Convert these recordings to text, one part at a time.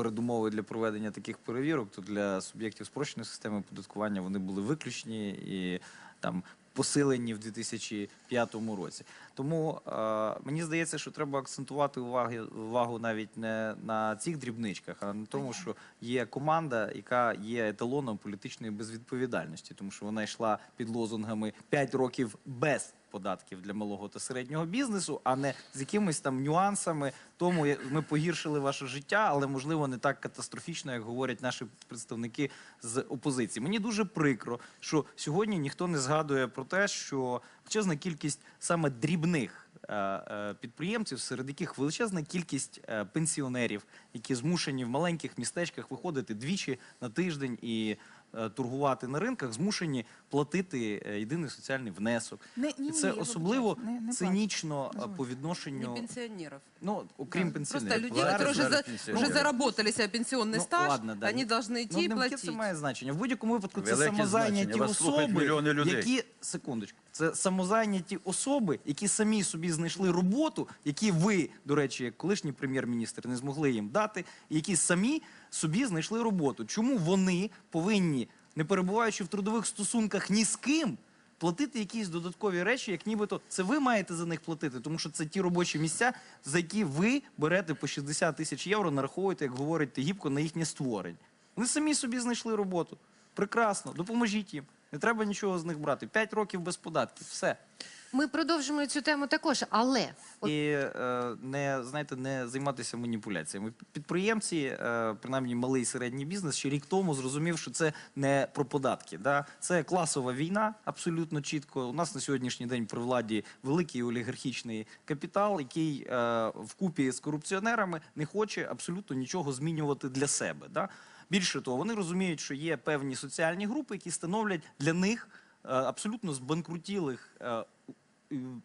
передумови для проведення таких перевірок, то для суб'єктів спрощеної системи оподаткування вони були виключені і там посилені в 2005 році. Тому е, мені здається, що треба акцентувати уваги, увагу навіть не на цих дрібничках, а на тому, що є команда, яка є еталоном політичної безвідповідальності, тому що вона йшла під лозунгами «5 років без податків для малого та середнього бізнесу, а не з якимись там нюансами. Тому ми погіршили ваше життя, але можливо не так катастрофічно, як говорять наші представники з опозиції. Мені дуже прикро, що сьогодні ніхто не згадує про те, що величезна кількість саме дрібних. е, е, Підприємців, серед яких величезна кількість е, пенсіонерів, які змушені в маленьких містечках виходити двічі на тиждень і торгувати на ринках, змушені платити е, єдиний соціальний внесок. Не- ні, І ні, це я особливо вибачаюсь, не- не плачте. цинічно е, Дозвольте. по Не відношенню, пенсионеров. ну окрім Да. пенсіонерів. Просто людей, Зараз- которые уже, зараз за- пенсіонери. уже заработали себе пенсионный Ну, стаж, ладно, да, они ні. должны идти Ну, и не яке платить. це має значення. В будь-якому випадку це Велике самозайняті значення. Вас слухають особи, мільйони людей. які секундочку, це самозайняті особи, які самі собі знайшли роботу, які ви, до речі, як колишній прем'єр-міністр, не змогли їм дати, і які самі собі знайшли роботу. Чому вони повинні, не перебуваючи в трудових стосунках ні з ким, платити якісь додаткові речі, як нібито це ви маєте за них платити, тому що це ті робочі місця, за які ви берете по 60 тисяч євро, нараховуєте, як говорить Тегібко, на їхнє створення. Вони самі собі знайшли роботу. Прекрасно, допоможіть їм. Не треба нічого з них брати. П'ять років без податків. Все. Ми продовжимо цю тему також, але І е, не знаєте, не займатися маніпуляціями. Підприємці, е, принаймні малий і середній бізнес, ще рік тому зрозумів, що це не про податки. Да? Це класова війна, абсолютно чітко. У нас на сьогоднішній день при владі великий олігархічний капітал, який е, вкупі з корупціонерами не хоче абсолютно нічого змінювати для себе. Да? Більше того, вони розуміють, що є певні соціальні групи, які становлять для них е, абсолютно збанкрутілих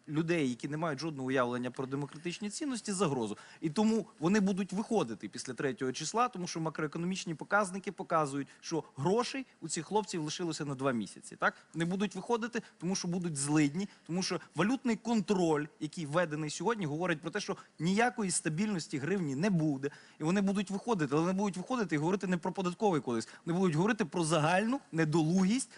людей, які не мають жодного уявлення про демократичні цінності, загрозу. І тому вони будуть виходити після 3 числа, тому що макроекономічні показники показують, що грошей у цих хлопців лишилося на два місяці. Так не будуть виходити, тому що будуть злидні, тому що валютний контроль, який введений сьогодні, говорить про те, що ніякої стабільності гривні не буде, і вони будуть виходити, але вони будуть виходити і говорити не про податковий кодекс, вони будуть говорити про загальну недолугість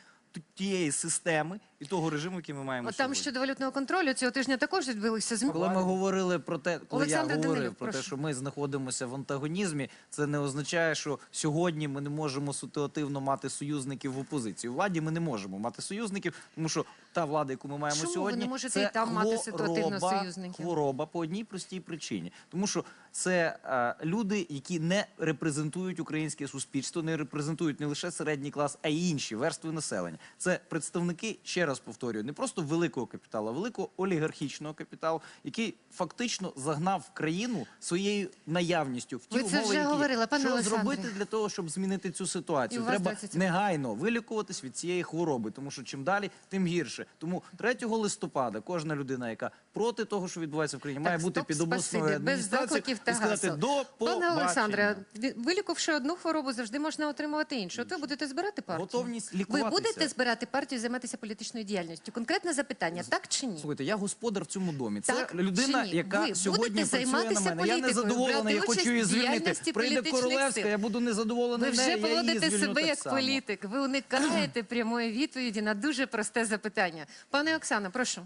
тієї системи і того режиму, який ми маємо от там сьогодні. щодо валютного контролю цього тижня також відбулися зміни. Коли ми говорили про те, коли Олександр я говорив Данилюк, про те, що ми знаходимося в антагонізмі, це не означає, що сьогодні ми не можемо ситуативно мати союзників в опозиції. У владі ми не можемо мати союзників, тому що та влада, яку ми маємо Чому ви сьогодні, не можете це і там мати ситуативно хвороба- союзників? Хвороба по одній простій причині, тому що це е, люди, які не репрезентують українське суспільство, не репрезентують не лише середній клас, а й інші верстви населення. Це представники, ще раз повторюю, не просто великого капіталу, а великого олігархічного капіталу, який фактично загнав країну своєю наявністю в ті Ви це вже які говорили, пане що Олександре. зробити для того, щоб змінити цю І ситуацію. у вас Треба 20 секунд. негайно вилікуватись від цієї хвороби, тому що чим далі, тим гірше. Тому 3 листопада кожна людина, яка проти того, що відбувається в країні, має бути стоп, під обласною спасибі. Без адміністрацією закликів та і сказати гасел. до Пане побачення. Олександре, ві- вилікувавши одну хворобу, завжди можна отримувати іншу. От ви будете збирати партію? Готовність Ви лікуватися. будете збирати партію, займатися політичною діяльністю? Конкретне запитання, так чи ні? Слухайте, я господар в цьому домі. Це Так людина, ні? яка Ви сьогодні працює на мене. Я не політикою, задоволений, брати я хочу її звільнити. Прийде королевська, сил. я буду незадоволений. Ви вже поводите себе як само. політик. Ви уникаєте прямої відповіді на дуже просте запитання. Пане Оксано, прошу.